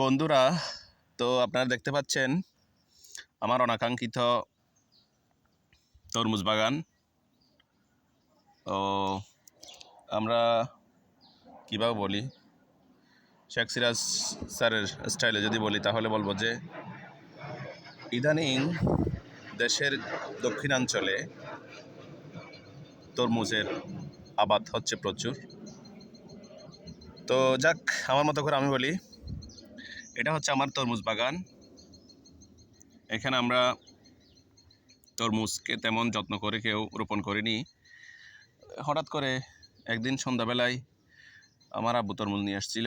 বন্ধুরা, তো আপনারা দেখতে পাচ্ছেন আমার অনাকাঙ্ক্ষিত তরমুজ বাগান। ও আমরা কীভাবে বলি? শেখ সিরাজ স্যারের স্টাইলে যদি বলি, তাহলে বলব যে, ইদানিং দেশের দক্ষিণাঞ্চলে তরমুজের আবাদ হচ্ছে প্রচুর। তো যাক, আমার মতো করে আমি বলি এটা হচ্ছে আমার তরমুজ বাগান। এখানে আমরা তরমুজকে তেমন যত্ন করে কেউ রোপণ করিনি। হঠাৎ করে একদিন সন্ধ্যাবেলায় আমার আব্বু তরমুজ নিয়ে আসছিল।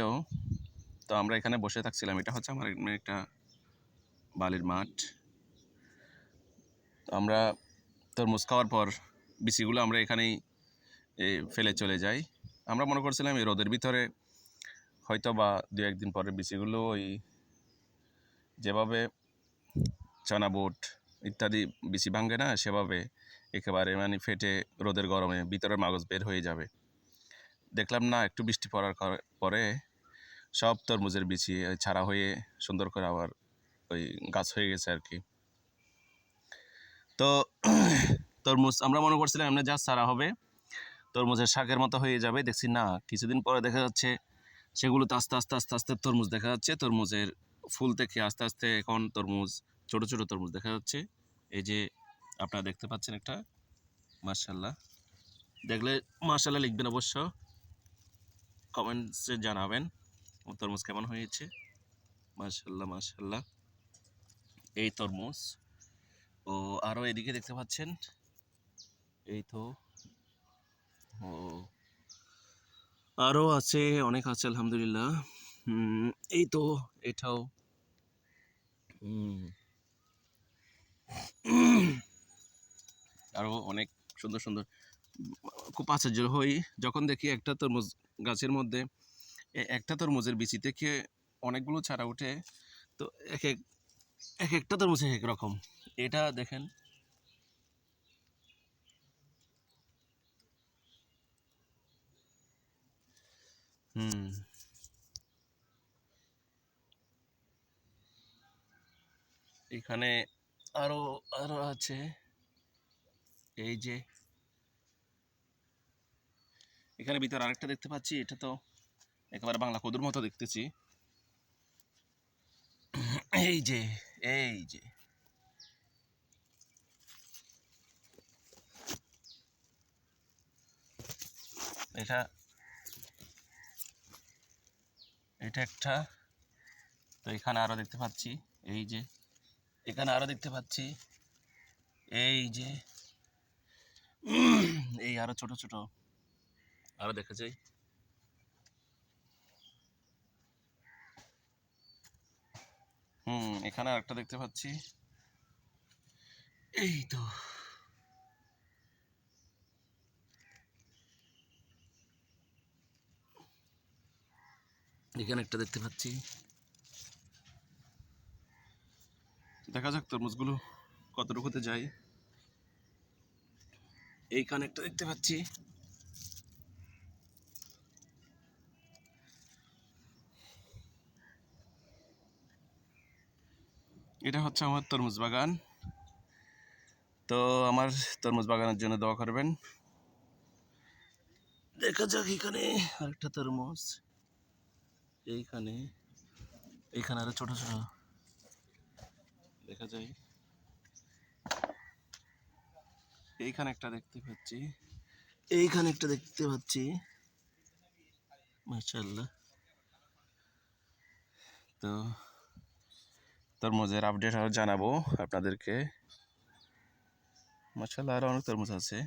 তো আমরা এখানে বসে থাকছিলাম। এটা হচ্ছে আমার এমনি একটা বালির মাঠ। আমরা তরমুজ খাওয়ার পর বিচিগুলো আমরা এখানেই ফেলে চলে যাই। আমরা মনে করছিলাম এই রোদের ভিতরে হয়তো বা দু একদিন পরে বিচিগুলো ওই যেভাবে চানা বুট ইত্যাদি বিচি ভাঙে না, সেভাবে একেবারে মানে ফেটে রোদের গরমে ভিতরের মাগজ বের হয়ে যাবে। দেখলাম না, একটু বৃষ্টি পড়ার পরে সব তরমুজের বিচি ছাড়া হয়ে সুন্দর করে আবার ওই গাছ হয়ে গেছে আর কি। তো তরমুজ আমরা মনে করছিলাম এমনি যা ছাড়া হবে, তরমুজের শাকের মতো হয়ে যাবে। দেখছি না, কিছুদিন পরে দেখা যাচ্ছে সেগুলোতে আস্তে আস্তে আস্তে আস্তে তরমুজ দেখা যাচ্ছে। তরমুজের ফুল থেকে আস্তে আস্তে এখন তরমুজ, ছোট ছোট তরমুজ দেখা যাচ্ছে। এই যে আপনারা দেখতে পাচ্ছেন একটা মার্শাল্লাহ দেখলে মার্শাল্লাহ লিখবেন অবশ্য। কমেন্টসে জানাবেন তরমুজ কেমন হয়েছে। মার্শাল্লাহ মার্শাল্লাহ এই তরমুজ। ও, আরও এদিকে দেখতে পাচ্ছেন। এই তো। ও আরও আছে, অনেক আছে, আলহামদুলিল্লাহ এই তো, এটাও। আরও অনেক সুন্দর সুন্দর, খুব আশ্চর্য হই, যখন দেখি একটা তরমুজ গাছের মধ্যে একটা তরমুজের বিচি থেকে অনেকগুলো ছাড়া ওঠে তো এক এক এক একটা তরমুজ এক এক রকম এটা দেখেন হুম এখানে আরও আরও আছে। এই যে। এখানে ভিতরে আরেকটা দেখতে পাচ্ছি, এটা তো একেবারে বাংলা কদুর মতো দেখতেছি। এই যে এই যে। এটা এটা একটা। তো এখানে আরও দেখতে পাচ্ছি, এই যে, এখানে আরও দেখতে পাচ্ছি, এই যে, এই আরও ছোট ছোট। আরও দেখা যায়। হুম, এখানে আরেকটা দেখতে পাচ্ছি। এই তো। এখানে একটা দেখতে পাচ্ছি। দেখা যাক তরমুজগুলো কতটুকুতে যায়। এইখানে একটা দেখতে পাচ্ছি। এটা হচ্ছে আমার তরমুজ বাগান। তো আমার তরমুজ বাগানের জন্য দোয়া করবেন। দেখা যাক এখানে আরেকটা তরমুজ। এইখানে এইখানে আরও ছোট ছোট, দেখা যায়। এইখানে একটা দেখতে পাচ্ছি। এইখানে একটা দেখতে পাচ্ছি। মাশাআল্লাহ। তো তরমুজের আপডেট আরও জানাব আপনাদেরকে। মাশাআল্লাহ আরও অনেক তরমুজ আছে।